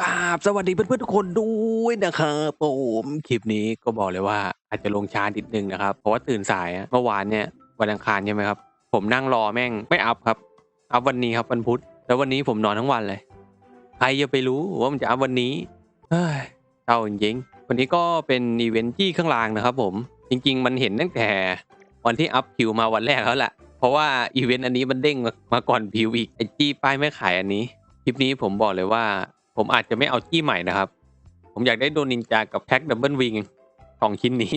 กราบสวัสดีเพื่อนๆทุกคนด้วยนะครับผมคลิปนี้ก็บอกเลยว่าอาจจะลงช้านิดนึงนะครับ เพราะว่าตื่นสายอะเมื่อวานเนี่ยวันอังคารใช่ไหมครับ ผมนั่งรอแม่งไม่อัพครับ อัพวันนี้ครับวันพุธแล้ววันนี้ผมนอนทั้งวันเลย ใครจะไปรู้ว่ามันจะอัพวันนี้เฮ้ยเศร้าจริงๆวันนี้ก็เป็นอีเวนต์ที่ข้างล่างนะครับผมจริง ๆ มันเห็นตั้งแต่วันที่อัพคิวมาวันแรกแล้วแหละเพราะว่าอีเวนต์อันนี้มันเด้งมามาก่อนพิวอีกไอจี้ป้ายไม่ขายอันนี้คลิปนี้ผมบอกเลยว่า ผมอาจจะไม่เอาจี้ใหม่นะครับ ผมอยากได้โดนินจากับแพ็กดับเบิลวิงสองชิ้นนี้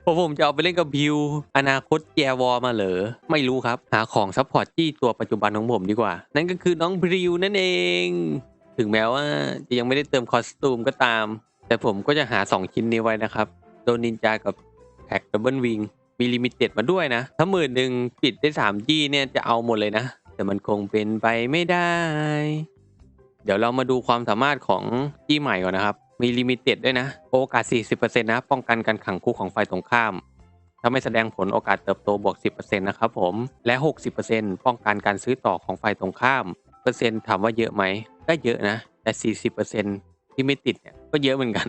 เพราะผมจะเอาไปเล่นกับพิว อนาคตแกวอมาเหรอ ไม่รู้ครับ หาของซัพพอร์ตจี้ตัวปัจจุบันของผมดีกว่า นั่นก็คือน้องพิวนั่นเอง ถึงแม้ว่าจะยังไม่ได้เติมคอสตูมก็ตาม แต่ผมก็จะหา 2 ชิ้นนี้ไว้นะครับ โดนินจากับแพ็กดับเบิลวิงมีลิมิเต็ดมาด้วยนะ ถ้าหมื่นหนึ่งปิดได้3จี้เนี่ยจะเอาหมดเลยนะ แต่มันคงเป็นไปไม่ได้ เดี๋ยวเรามาดูความสามารถของจี้ใหม่ก่อนนะครับ มีลิมิเต็ดด้วยนะ โอกาส 40%นะ ป้องกันการขังคุกของฝ่ายตรงข้าม ถ้าไม่แสดงผลโอกาสเติบโตบวก 10%นะครับผม และ 60%ป้องกันการซื้อต่อของฝ่ายตรงข้าม เปอร์เซ็นต์ถามว่าเยอะไหม ก็เยอะนะ แต่ 40%ที่ไม่ติดเนี่ย ก็เยอะเหมือนกัน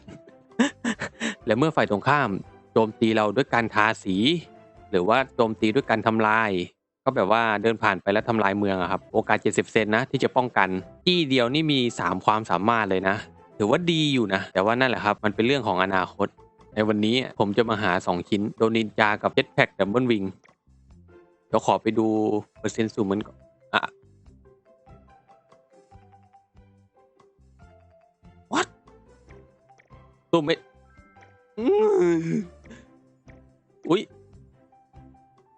และเมื่อฝ่ายตรงข้ามโจมตีเราด้วยการทาสี หรือว่าโจมตีด้วยการทำลาย ก็แบบว่าเดินผ่านไปแล้วทำลายเมืองอะครับ โอกาส 70 เซนนะที่จะป้องกัน ที่เดียวนี่มี 3 ความสามารถเลยนะ ถือว่าดีอยู่นะ แต่ว่านั่นแหละครับ มันเป็นเรื่องของอนาคต ในวันนี้ผมจะมาหา 2 ชิ้น โดนินจากับเจ็ตแพ็กดับเบิลวิงเดี๋ยวขอไปดูเปอร์เซ็นต์สูงมันก่อนอะ what ตัวไม่อื้ออุ้ย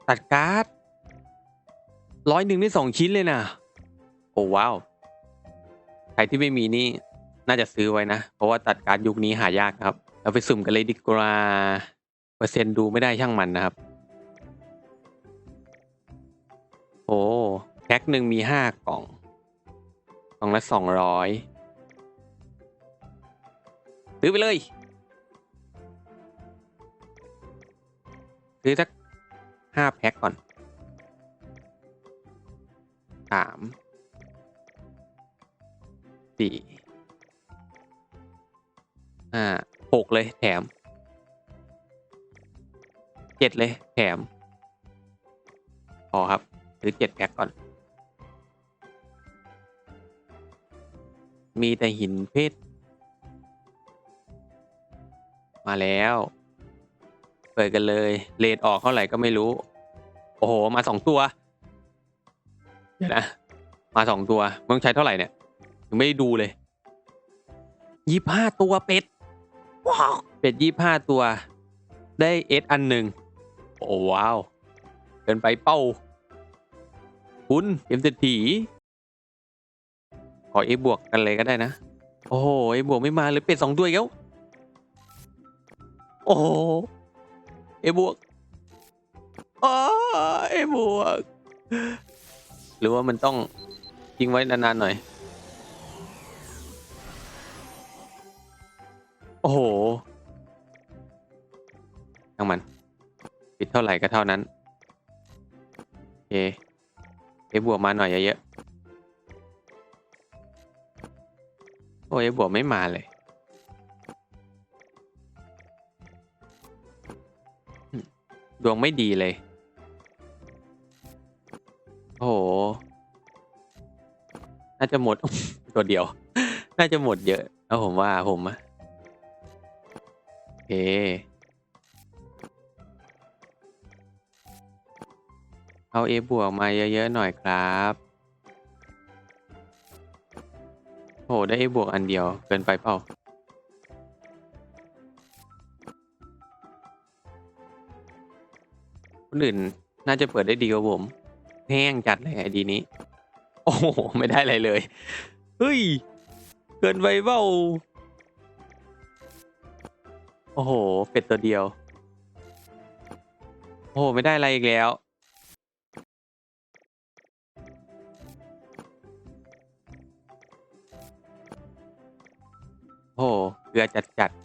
ตัดการ์ด ร้อยหนึ่งได้สองชิ้นเลยนะโอ้ว้าว ใครที่ไม่มีนี่ น่าจะซื้อไว้นะ เพราะว่าตัดการยุคนี้หายากครับ เราไปสุ่มกันเลยดีกว่า เปอร์เซ็นต์ดูไม่ได้ช่างมันนะครับ โอ้แพ็คหนึ่งมีห้ากล่อง กล่องละสองร้อยซื้อไปเลย ซื้อสักห้าแพ็คก่อน สามสี่ห้าหกเลยแถมเจ็ดเลยแถมพอครับซื้อเจ็ดแพ็คก่อน มีแต่หินเพชรมาแล้ว เปิดกันเลยเลทออกเท่าไหร่ก็ไม่รู้ โอ้โห มาสองตัว เดี๋ยวนะ มาสองตัวมึงใช้เท่าไหร่เนี่ยยังไม่ได้ดูเลยยี่ห้าตัวเป็ดเป็ดยี่ห้าตัว ได้เอสอันหนึ่งโอ้ว้าวเกินไปเป้า คุณเอ็มเศรษฐีขอเอบวกกันเลยก็ได้นะ โอ้โหเอบวกไม่มาเลยเป็ดสองตัวอีกแล้วโอ้โหเอบวกอ๋อเอบวก หรือว่ามันต้องทิ้งไว้นานๆหน่อย โอ้โหทั้งมัน ปิดเท่าไหร่ก็เท่านั้นโอเคเอบวกมาหน่อยเยอะๆโอ้ยเอบวกไม่มาเลยดวงไม่ดีเลยาจะหมด ตัวเดียว น่าจะหมดเยอะแล้วผมว่าผมอะโอเคเอาเอบวกมาเยอะๆหน่อยครับโอ้โหได้เอบวกอันเดียวเกินไปเปล่าคนอื่นน่าจะเปิดได้ดีกว่าผม แห้งจัดเลยไอดีนี้ โอ้โหไม่ได้อะไรเลย เฮ้ย เกินไปเปล่าโอ้โห เป็ดตัวเดียว โอ้โห ไม่ได้อะไรอีกแล้ว โอ้โห เกลือจัดจัดๆ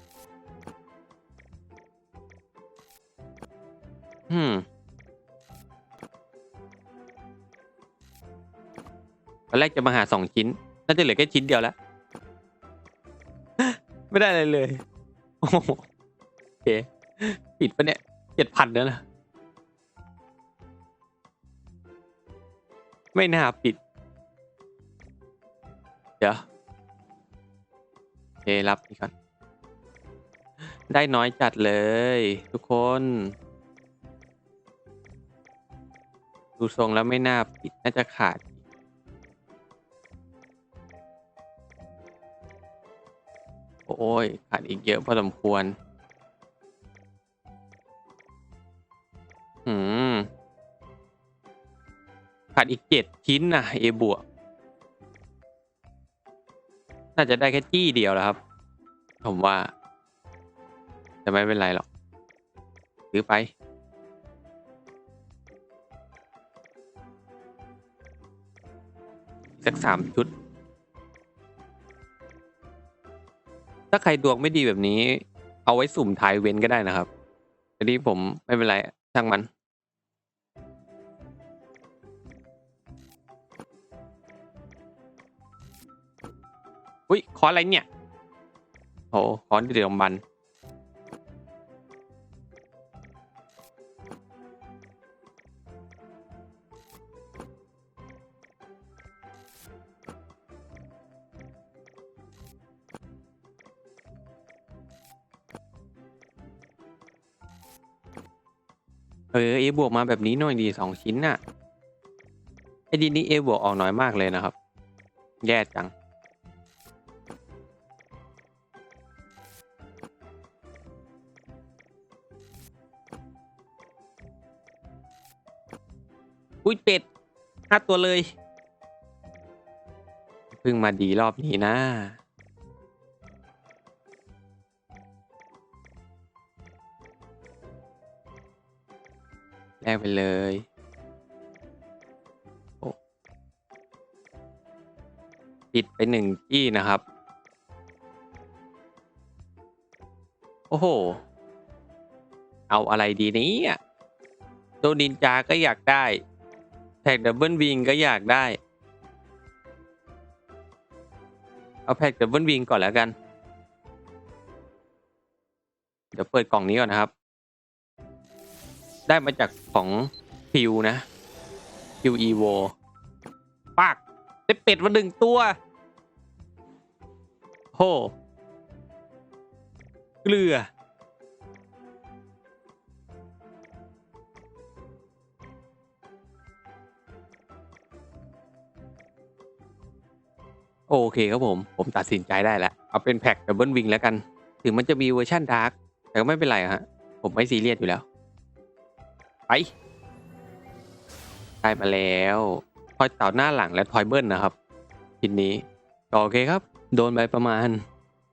ตอนแรกจะมาหาสองชิ้น น่าจะเหลือแค่ชิ้นเดียวแล้ว ไม่ได้อะไรเลยโอเคปิดปะเนี่ยเจ็ดพันแล้วนะ ไม่น่าปิด เดี๋ยวโอเครับนี่ก่อน ได้น้อยจัดเลย ทุกคน ดูทรงแล้วไม่น่าปิด น่าจะขาด โอ้ยขาดอีกเยอะพอสมควร อืม ขาดอีกเจ็ดชิ้นนะเอบวก น่าจะได้แค่จี้เดียวแล้วครับ ผมว่าจะไม่เป็นไรหรอกซื้อไปสักสามชุด ถ้าใครดวงไม่ดีแบบนี้ เอาไว้สุ่มทายเว้นก็ได้นะครับอันนี้ผมไม่เป็นไรช่างมัน อุ้ยคอนอะไรเนี่ยโหคอนเดือดบัน เออเอบวกมาแบบนี้หน่อยดีสองชิ้นน่ะไอ้ดีนี้เอบวกออกน้อยมากเลยนะครับ แย่จัง อุ้ยเป็ดห้าตัวเลย เพิ่งมาดีรอบนี้นะ แลกไปเลยโอ้ปิดไปหนึ่งที่นะครับ โอ้โห เอาอะไรดีนี้โดนินจาก็อยากได้ แพ็กดับเบิลวิงก็อยากได้ เอาแพ็กดับเบิลวิงก่อนแล้วกัน เดี๋ยวเปิดกล่องนี้ก่อนนะครับ ได้มาจากของพิวนะพิวอีโวปากได้เป็ดมาหนึ่งตัวโหเกลือ โอเคครับผม ผมตัดสินใจได้แล้ว เอาเป็นแพ็กดับเบิลวิงแล้วกัน ถึงมันจะมีเวอร์ชันดาร์กแต่ก็ไม่เป็นไรฮะ ผมไม่ซีเรียสอยู่แล้ว ไปได้มาแล้วทอยเต่าหน้าหลังและทอยเบิ้ลนะครับชิ้นนี้ก็โอเคครับ โดนไปประมาณ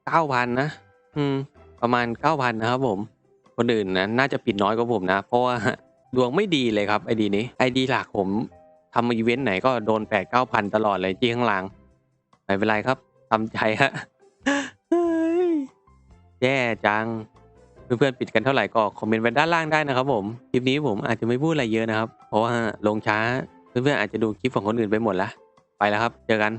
เก้าพันนะ อืม ประมาณเก้าพันนะครับผม คนอื่นนะน่าจะปิดน้อยกว่าผมนะ เพราะว่าดวงไม่ดีเลยครับไอดีนี้ไอดีหลักผมทำอีเวนต์ไหนก็โดนแปดเก้าพันตลอดเลยที่ข้างล่างไม่เป็นไรครับทำใจฮะแย่จัง เพื่อนๆปิดกันเท่าไหร่ก็คอมเมนต์ไว้ด้านล่างได้นะครับผมคลิปนี้ผมอาจจะไม่พูดอะไรเยอะนะครับ เพราะว่าลงช้าเพื่อนๆอาจจะดูคลิปของคนอื่นไปหมดละไปแล้วครับ เจอกัน